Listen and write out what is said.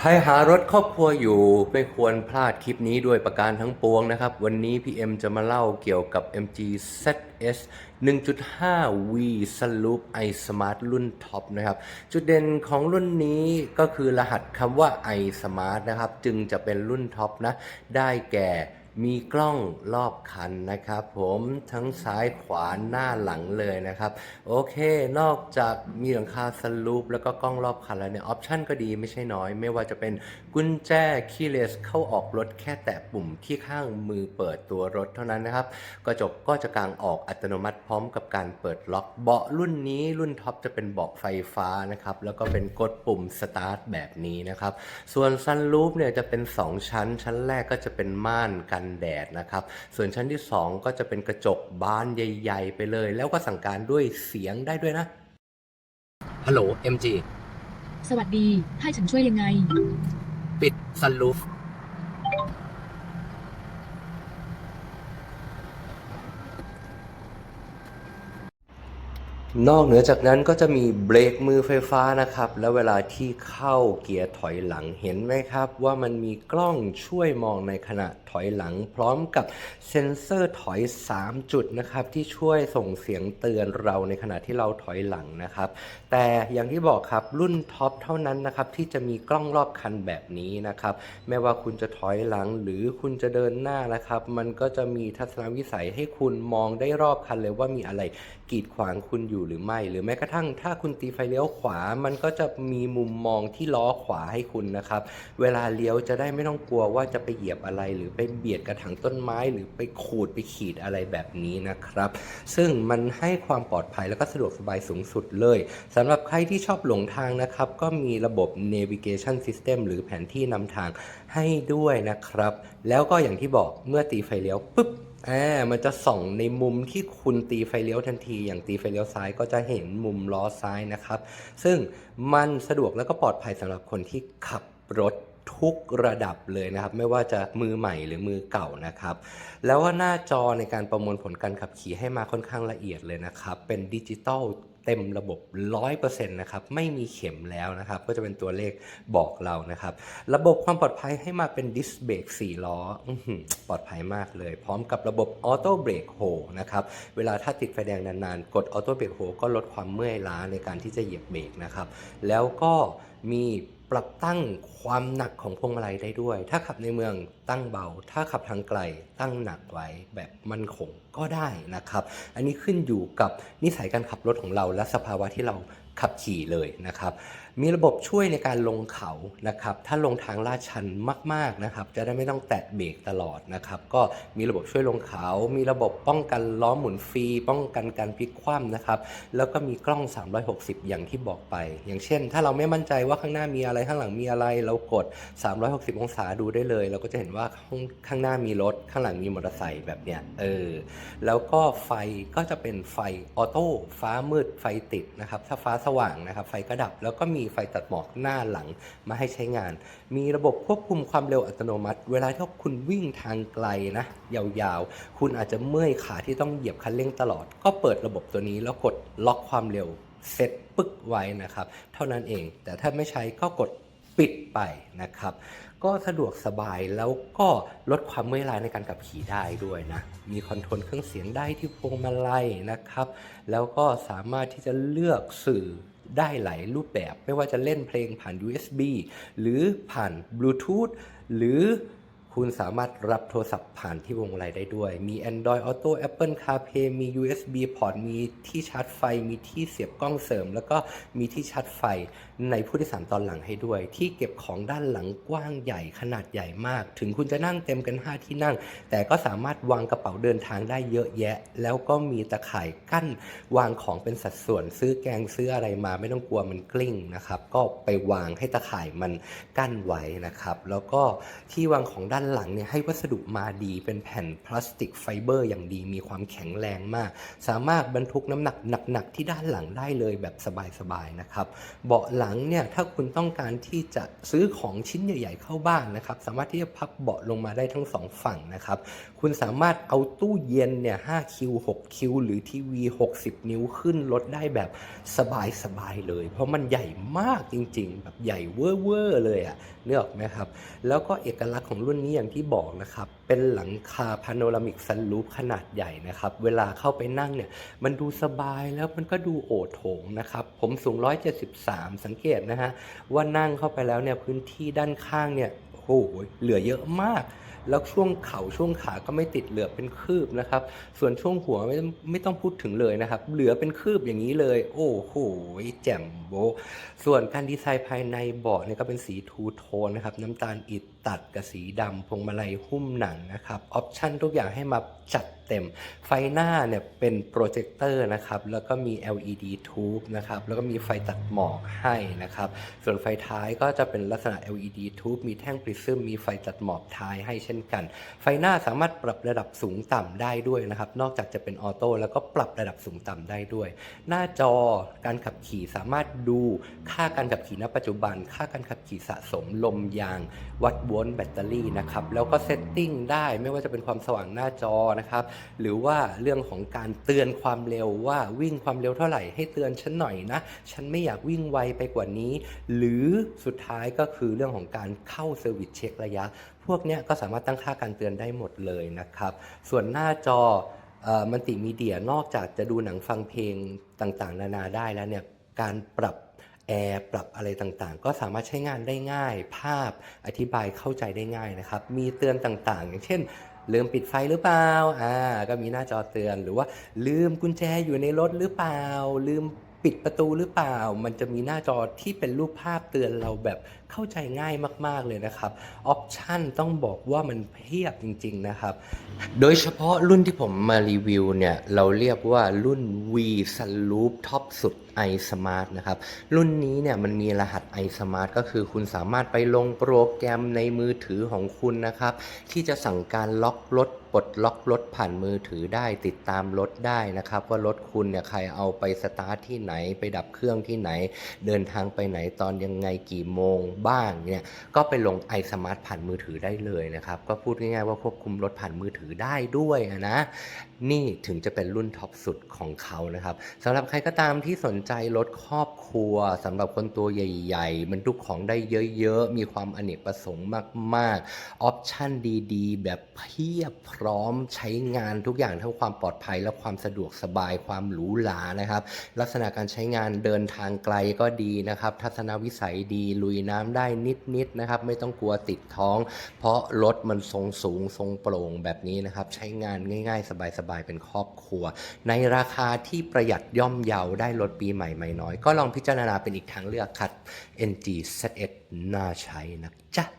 ใครหารถครอบครัวอยู่ไม่ควรพลาดคลิปนี้ด้วยประการทั้งปวงนะครับ วันนี้พี่เอ็มจะมาเล่าเกี่ยวกับ MG ZS 1.5 V Sloop i Smart รุ่นท็อปนะครับ จุดเด่นของรุ่นนี้ก็คือรหัสคำว่า i Smart นะครับ จึงจะเป็นรุ่นท็อปนะ ได้แก่ มีกล้องรอบคันนะครับ ผมทั้งซ้ายขวาหน้าหลังเลยนะครับ โอเค นอกจากมีหลังคาสลูปแล้วก็กล้องรอบคันแล้วเนี่ยออปชันก็ดีไม่ใช่น้อย ไม่ว่าจะเป็นกุญแจคีย์เลสเข้าออกรถแค่แตะปุ่มที่ข้างมือเปิดตัวรถเท่านั้นนะครับ กระจกก็จะกางออกอัตโนมัติพร้อมกับการเปิดล็อกเบาะรุ่นนี้รุ่นท็อปจะเป็นเบาะไฟฟ้านะครับแล้วก็เป็นกดปุ่มสตาร์ทแบบนี้นะครับส่วนซันรูฟเนี่ยจะเป็น 2 ชั้นชั้นแรกก็จะเป็นม่านกันแดดนะครับ ส่วนชั้นที่ 2 ก็จะเป็นกระจกบานใหญ่ ๆ ไปเลย แล้วก็สั่งการด้วยเสียงได้ด้วยนะ ฮัลโหล MG สวัสดี ให้ฉันช่วยยังไง ปิดซันรูฟ นอกเหนือจากนั้นก็จะมีเบรกมือไฟฟ้านะครับ แล้วเวลาที่เข้าเกียร์ถอยหลังเห็นไหมครับ ว่ามันมีกล้องช่วยมองในขณะถอยหลัง พร้อมกับเซ็นเซอร์ถอย 3 จุดนะครับ ที่ช่วยส่งเสียงเตือนเราในขณะที่เราถอยหลังนะครับ แต่อย่างที่บอกครับรุ่นท็อปเท่านั้นนะครับ ที่จะมีกล้องรอบคันแบบนี้นะครับไม่ว่าคุณจะถอยหลังหรือคุณจะเดินหน้านะครับ มันก็จะมีทัศนวิสัยให้คุณมองได้รอบคันเลยว่ามีอะไรกีดขวางคุณอยู่หรือไม่ หรือแม้กระทั่งถ้าคุณตีไฟเลี้ยวขวา มันก็จะมีมุมมองที่ล้อขวาให้คุณนะครับ เวลาเลี้ยวจะได้ไม่ต้องกลัวว่าจะไปเหยียบอะไร หรือไปเบียดกระถางต้นไม้ หรือไปขูดไปขีดอะไรแบบนี้นะครับ ซึ่งมันให้ความปลอดภัยแล้วก็สะดวกสบายสูงสุดเลยสำหรับใครที่ชอบหลงทางนะครับ ก็มีระบบ navigation system หรือแผนที่นำทางให้ด้วยนะครับ แล้วก็อย่างที่บอกเมื่อตีไฟเลี้ยวปุ๊บ อ่ามันจะส่องในมุมที่คุณตีไฟเลี้ยวทันที อย่างตีไฟเลี้ยวซ้ายก็จะเห็นมุมล้อซ้ายนะครับ ซึ่งมันสะดวกแล้วก็ปลอดภัยสำหรับคนที่ขับรถทุกระดับเลยนะครับ ไม่ว่าจะมือใหม่หรือมือเก่านะครับ แล้วว่าหน้าจอในการประมวลผลการขับขี่ให้มาค่อนข้างละเอียดเลยนะครับ เป็นดิจิตอล เต็มระบบ 100%นะครับไม่มีเข็มแล้วนะครับก็จะเป็นตัวเลขบอกเรานะครับ ระบบความปลอดภัยให้มาเป็นดิสเบรก4ล้ออื้อปลอดภัยมากเลย พร้อมกับระบบออโต้เบรกโฮนะครับเวลาถ้าติดไฟแดงนานๆ กดออโต้เบรกโฮก็ลดความเมื่อยล้าในการที่จะเหยียบเบรกนะครับแล้วก็มี ปรับตั้งความหนักของพวงมาลัยได้ด้วย ถ้าขับในเมืองตั้งเบา ถ้าขับทางไกลตั้งหนักไว้แบบมั่นคงก็ได้นะครับ อันนี้ขึ้นอยู่กับนิสัยการขับรถของเราและสภาวะที่เราขับขี่เลยนะครับ มีระบบช่วยในการลงเขานะครับ ถ้าลงทางลาดชันมากๆนะครับ จะได้ไม่ต้องแตะเบรกตลอดนะครับ ก็มีระบบช่วยลงเขา มีระบบป้องกันล้อหมุนฟรี ป้องกันการพลิกคว่ำนะครับ แล้วก็มีกล้อง 360 อย่างที่บอกไป อย่างเช่น ถ้าเราไม่มั่นใจว่าข้างหน้ามีอะไรข้างหลังมีอะไร เรากด 360 องศาดูได้เลย เราก็จะเห็นว่าข้างข้างหน้ามีรถ ข้างหลังมีมอเตอร์ไซค์แบบเนี้ย เออ แล้วก็ไฟก็จะเป็นไฟออโต้ ฟ้ามืด ไฟติดนะครับ ถ้าฟ้าสว่างนะครับ ไฟก็ดับ แล้วก็มีไฟตัดหมอกหน้าหลังมาให้ใช้งาน มีระบบควบคุมความเร็วอัตโนมัติ เวลาที่คุณวิ่งทางไกลนะยาวๆ คุณอาจจะเมื่อยขาที่ต้องเหยียบคันเร่งตลอด ก็เปิดระบบตัวนี้แล้วกดล็อกความเร็วเซตปึ๊กไว้นะครับ เท่านั้นเอง แต่ถ้าไม่ใช้ก็กดปิดไปนะครับ ก็สะดวกสบายแล้วก็ลดความเมื่อยล้าในการขับขี่ได้ด้วยนะ มีคอนโทรลเครื่องเสียงได้ที่พวงมาลัยนะครับ แล้วก็สามารถที่จะเลือกสื่อ ได้หลายรูปแบบ ไม่ว่าจะเล่นเพลงผ่าน USB หรือผ่าน Bluetooth หรือ คุณสามารถรับโทรศัพท์ผ่านที่วงมาลัยได้ด้วย มี Android Auto Apple CarPlay มี USB port มีที่ชาร์จไฟ มีที่เสียบกล้องเสริม แล้วก็มีที่ชาร์จไฟในผู้โดยสารตอนหลังให้ด้วย ที่เก็บของด้านหลังกว้างใหญ่ขนาดใหญ่มาก ถึงคุณจะนั่งเต็มกัน 5 ที่นั่ง แต่ก็สามารถวางกระเป๋าเดินทางได้เยอะแยะ แล้วก็มีตะข่ายกั้นวางของเป็นสัดส่วน ซื้อแกงซื้ออะไรมาไม่ต้องกลัวมันกลิ้งนะครับก็ไปวางให้ตะข่ายมันกั้นไว้นะครับแล้วก็ที่วางของด้านหลังเนี่ยให้วัสดุมาดีเป็นแผ่นพลาสติกไฟเบอร์อย่างดีมีความแข็งแรงมาก สามารถบรรทุกน้ำหนักหนักๆที่ด้านหลังได้เลยแบบสบายๆนะครับ เบาะหลังเนี่ยถ้าคุณต้องการที่จะซื้อของชิ้นใหญ่ ๆ เข้าบ้านนะครับ สามารถที่จะพับเบาะลงมาได้ทั้งสองฝั่งนะครับ คุณสามารถเอาตู้เย็นเนี่ย5คิว6คิวหรือทีวี 60 นิ้วขึ้นรถได้แบบสบายๆเลย เพราะมันใหญ่มากจริงๆ แบบใหญ่เว่อร์ๆเลยอะนึกออกไหมครับ แล้วก็เอกลักษณ์ของรุ่นนี้อย่างที่บอกนะครับ เป็นหลังคาพาโนรามิกซันรูฟขนาดใหญ่นะครับ เวลาเข้าไปนั่งเนี่ย มันดูสบายแล้วมันก็ดูโอโถงนะครับ ผมสูง 173 สังเกตนะฮะ ว่านั่งเข้าไปแล้วเนี่ย พื้นที่ด้านข้างเนี่ย โอ้โหเหลือเยอะมาก แล้วช่วงเข่าช่วงขาก็ไม่ติดเหลือเป็นคืบนะครับ ส่วนช่วงหัวไม่ต้องไม่ต้องพูดถึงเลยนะครับ เหลือเป็นคืบอย่างนี้เลย โอ้โหแจ่มโบ ส่วนการดีไซน์ภายในเบาะเนี่ยก็เป็นสีทูโทนนะครับ น้ำตาลอิฐตัดกับสีดำพวงมาลัยหุ้มหนังนะครับออปชั่นทุกอย่างให้มาจัดเต็ม ไฟหน้าเนี่ยเป็นโปรเจคเตอร์นะครับ แล้วก็มี LED tube นะครับ แล้วก็มีไฟตัดหมอกให้นะครับ ส่วนไฟท้ายก็จะเป็นลักษณะ LED tube มีแท่งปริซึมมีไฟตัดหมอกท้ายให้เช่นกัน ไฟหน้าสามารถปรับระดับสูงต่ำได้ด้วยนะครับ นอกจากจะเป็นออโต้แล้วก็ปรับระดับสูงต่ำได้ด้วย หน้าจอการขับขี่สามารถดูค่าการขับขี่ณ ปัจจุบัน ค่าการขับขี่สะสมลมยาง วัดโวลต์แบตเตอรี่นะครับแล้วก็เซตติ้งได้ไม่ว่าจะเป็นความสว่างหน้าจอนะครับหรือว่าเรื่องของการเตือนความเร็วว่าวิ่งความเร็วเท่าไหร่ให้เตือนฉันหน่อยนะฉันไม่อยากวิ่งไวไปกว่านี้ หรือสุดท้ายก็คือเรื่องของการเข้าเซอร์วิสเช็คระยะ พวกนี้ก็สามารถตั้งค่าการเตือนได้หมดเลยนะครับ ส่วนหน้าจอมัลติมีเดียนอกจากจะดูหนังฟังเพลงต่างๆ นานาได้แล้วเนี่ยการปรับแอร์ปรับอะไรต่างๆ ก็สามารถใช้งานได้ง่าย ภาพอธิบายเข้าใจได้ง่ายนะครับ มีเตือนต่างๆ อย่างเช่น ลืมปิดไฟหรือเปล่าอ่าก็มีหน้าจอเตือนหรือว่า ลืมกุญแจอยู่ในรถหรือเปล่า ลืมปิดประตูหรือเปล่า มันจะมีหน้าจอที่เป็นรูปภาพเตือนเราแบบ เข้าใจง่ายมาก ๆ เลยนะครับ ออปชันต้องบอกว่ามันเพียบจริง ๆ นะครับ โดยเฉพาะรุ่นที่ผมมารีวิวเนี่ย เราเรียกว่ารุ่น V Sunroof ท็อปสุด i Smart นะครับ รุ่นนี้เนี่ยมันมีรหัส i Smart ก็คือคุณสามารถไปลงโปรแกรมในมือถือของคุณนะครับ ที่จะสั่งการล็อกรถปลดล็อกรถผ่านมือถือได้ติดตามรถได้นะครับ ว่ารถคุณเนี่ยใครเอาไปสตาร์ทที่ไหน ไปดับเครื่องที่ไหน เดินทางไปไหนตอนยังไงกี่โมงบ้างเนี่ยก็ไปลง i Smart ผ่านมือถือได้เลยนะครับก็พูดง่ายๆว่าควบคุมรถผ่านมือถือได้ด้วยนะนี่ถึงจะเป็นรุ่นท็อปสุดของเขานะครับสำหรับใครก็ตามที่สนใจรถครอบครัวสำหรับคนตัวใหญ่ๆบรรทุกของได้เยอะๆ มีความอเนกประสงค์มากๆออปชั่นดีๆ แบบเพียบพร้อมใช้งานทุกอย่างทั้งความปลอดภัยและความสะดวกสบายความหรูหรานะครับ ลักษณะการใช้งานเดินทางไกลก็ดีนะครับ ทัศนวิสัยดีลุยน้ำได้นิดๆนะครับ ไม่ต้องกลัวติดท้อง เพราะรถมันทรงสูงทรงโปร่งแบบนี้นะครับ ใช้งานง่าย ๆ สบายๆเป็นครอบครัว ในราคาที่ประหยัดย่อมเยาได้รถปีใหม่ไม่น้อย ก็ลองพิจารณาเป็นอีกทางเลือกคัด NG ZS น่าใช้นะจ๊ะ